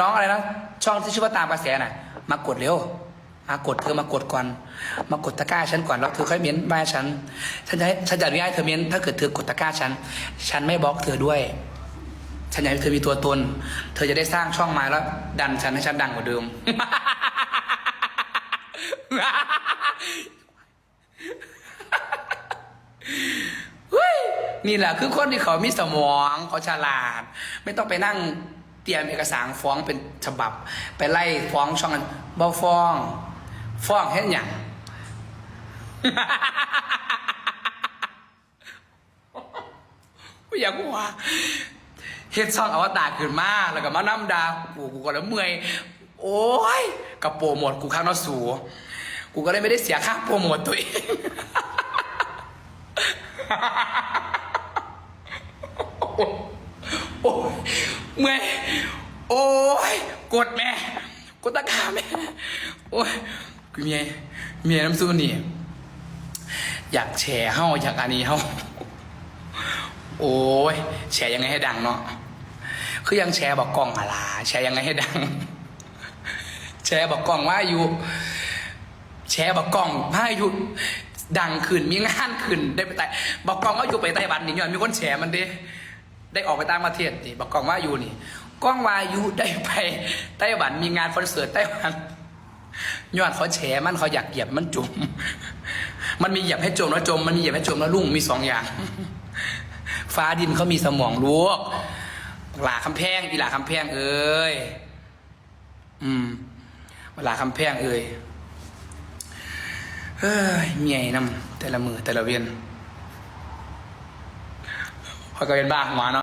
น้องอะไรนะช่องที่ชื่อว่าตามกระแสน่ะ มากดเร็วมากดเธอมากดก่อนมากดตะกร้าฉันก่อนแล้วเธอค่อยเม้นบ้าฉันฉันจะให้ฉันจะอนุญาตเธอเม้นถ้าเกิดเธอกดตะกร้าฉัน ฉันไม่บล็อกเธอด้วย ฉันอยากให้เธอมีตัวตน เธอจะได้สร้างช่องมาแล้ว ดันฉันให้ฉันดังกว่าเดิมนี่แหละคือคนที่เขามีสมองเขาฉลาด ไม่ต้องไปนั่ง เตรียมเอกสารฟ้องเป็นฉบับ ไปไล่ฟ้องช่องนั้นบ่ฟ้อง ฟ้องเห็นอย่างกูอยากว่าเฮ็ดช่องอวตารขึ้นมาแล้วก็มาน้ำดากูกูก็แล้วเมื่อย โอ้ยกับโปรโมทกูข้างนอกสูกูก็เลยไม่ได้เสียค่าโปรโมทตัวเอง โอ้ย เมื่อยโอ้ยกดแม่กดตะกาแม่โอ้ยกูเมียเมียน้ำซุปนี่ อยากแชร์เฮ้าอยากอันนี้เฮ้าโอ้ยแชร์ยังไงให้ดังเนาะคือยังแชร์บอกกล้องอะไรแชร์ยังไงให้ดัง แชร์บอกกล้องว่าอยู่ แชร์บอกกล้องพาอยู่ดังขึ้นมีงานขึ้นได้ไปแต่บอกกล้องว่าอยู่ไปไต้หวันนี่ย้อนมีคนแชร์มันด้ ได้ออกไปต่างประเทศนี่บอกกล้องว่าอยู่นี่กล้องวายูได้ไปไต้หวันมีงานคอนเสิร์ตไต้หวันยอนเขาแฉมันเขาอยากเหยียบมันจุ่มมันมีเหยียบให้จมแล้วจม มันมีเหยียบให้จมแล้วลุ่งมีสองอย่าง ฟ้าดินเขามีสมองลูกหลาคำแพงอีหลาคำแพงเอ้ยอืมเวลาคำแพงเอ้ยเฮ้ยเมียนำแต่ละมือแต่ละเวียนพอก็เป็นบ้าหัวเนาะ